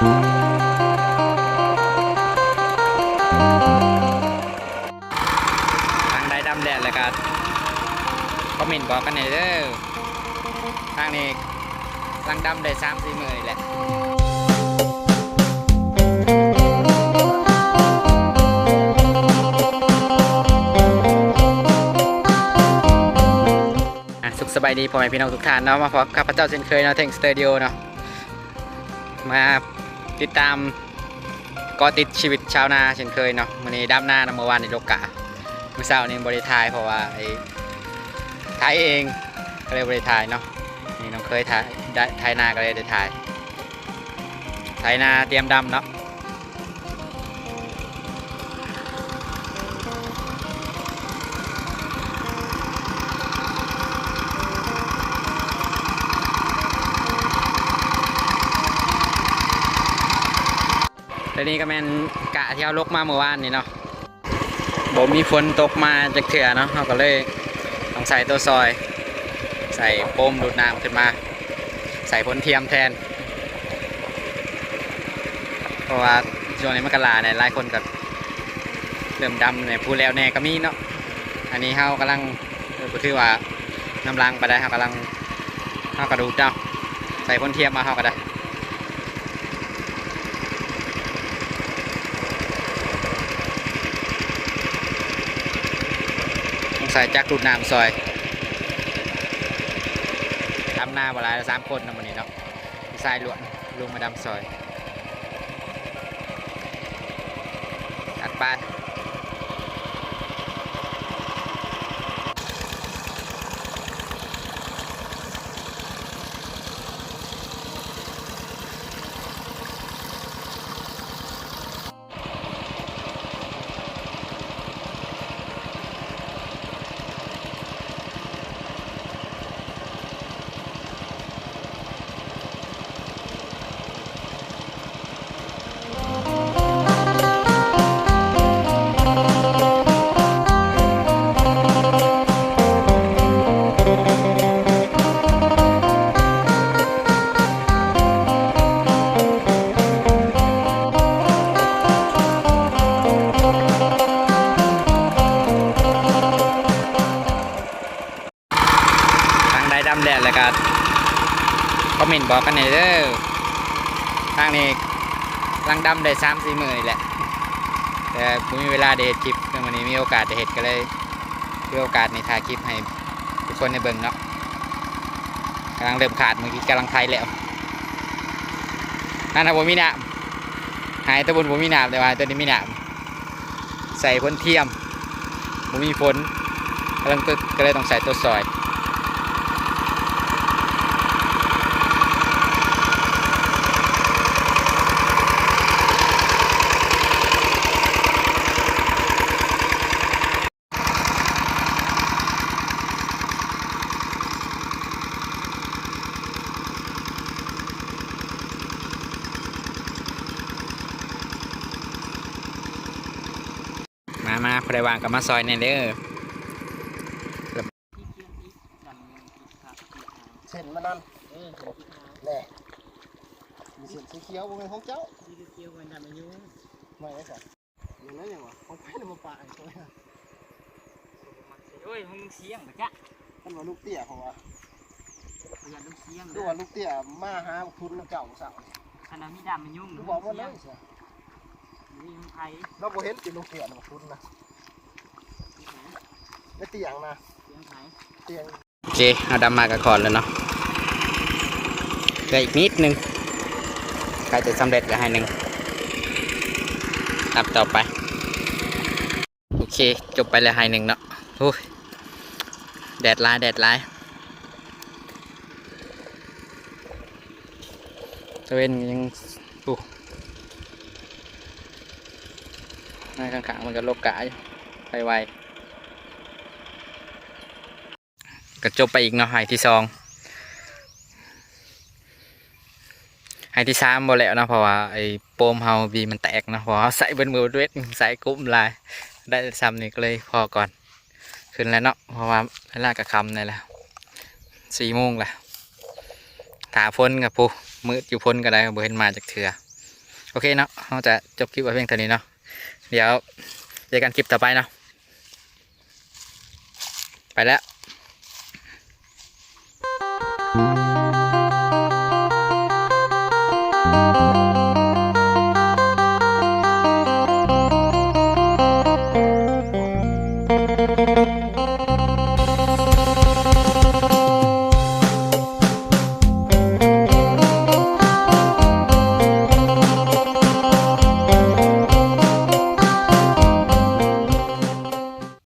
ทางใดดำแดดเลยครับคอมเมนต์บอกกันหน่อยเด้อทางนี้ทางดำได้สามสี่หมือนี่แหละสุขสบายดีพ่อแม่พี่น้องทุกท่านเนาะมาพบกับพระเจ้าเช่นเคยเนาะเทงสเตอดิโอเนาะมา ติดตามก็ติดชีวิตชาวนาเช่นเคยเนาะวันนี้ดำหน้านำเมื่อวานในโลกาเมื่อเช้านี้บริทายเพราะว่าไอ้ทายเองก็เลยบริทายเนาะนี่น้องเคยถ่ายได้ถ่ายนาก็เลยได้ถ่ายทายนาเตรียมดำเนาะ แล้วนี่ก็แม่นกะเที่เอาลกมาเมื่อวานนี่เนาะบ่มีฝนตกมาจากเถื่อเนาะเราก็เลยต้องใส่ตัวซอย ใส่โปมดูดน้ำขึ้นมา ใส่ผลเทียมแทน เพราะว่าช่วงนี้มันกลาเนี่ยหลายคนก็เริ่มดำเนี่ยพูดแล้วแน่ก็มีเนาะอันนี้เขากำลังเออก็ถือว่าน้ำลังไปได้เขากำลังเขากระดูดเนาะใส่ผลเทียมมาเขาก็ได้ ต้อง ใส่จักรดูดน้ำซอยดำหน้าเวลายสามคนนะวันนี้เนาะทรายหลวนลุงมาดำซอยตัดไปางใดดำแดดเลยครับคอมเมนต์บอกกันหน่อยเด้อทางนี้ทางดำได้สามสี่หมือนี่แหละ แต่ผมมีเวลาได้เห็ดคลิปเมื่อวันนี้มีโอกาสได้เห็ดก็เลยมีโอกาสในถ่ายคลิปให้ทุกคนในเบิ่งเนาะกำลังเริ่มขาดเมื่อกี้กำลังไทยแล้วนั่นนะผมมีหนามหายตะบนผมมีหนามแต่ว่าตัวนี้มีหนามใส่พ่นเทียมผมมีฝนกำลังตึกก็เลยต้องใส่ตัวซอย มามาพอได้วางกับมาซอยในเด้อเส้นมันนั่นแน่มีเส้นสีเขียวบนเป็นของเจ้าไม่ได้จ้ะอย่างนั้นอย่างวะของไผ่ในมาป่าไอ้ตัวนี้โอ้ยมึงเสียงปะจ๊ะท่านว่าลูกเตี้ยของวะอย่าลูกเสียงดูว่าลูกเตี้ยมาหาคุณเก่าสาวขนาดมีดำมันยุ่งดูบอกว่าเลยสิ มีไทยเราบ่เห็นกินลูกเตี้ยนะคุณนะไม่เตียงนะเสียงไทยเตียงโอเคเอาดำมากับขอนแล้วเนาะเหลืออีกนิดนึงใครจะสำเร็จก็ให้หนึ่งตับต่อไป โอเค จบไปเลยให้หนึ่งเนาะโอ้ยแดดร้ายแดดร้ายตะเวนยังอู้ ในข้างๆมันก็โลกกะอยู่ไปไวๆก็จบไปอีกเนาะไฮที่สองไฮที่สามบ่แล้วนะเพราะว่าไอ้โปมเฮาบีมันแตกนะเพราะาใส่เบิ้มือด้วยใส่กุ้มลาย ได้ซ้ำนี่ก็เลยพอก่อน ขึ้นแล้วเนาะเพราะว่าเวลากระคำนี่แหละสี่โมงแหละถาพ้นกับปูมืดอยู่พ้นก็ได้เบ่เห็นมาจากเถื่อโอเคเนาะเราจะจบคลิปไว้เพียงเท่านี้เนาะ เดี๋ยวเจอกันคลิปต่อไปเนาะไปแล้ว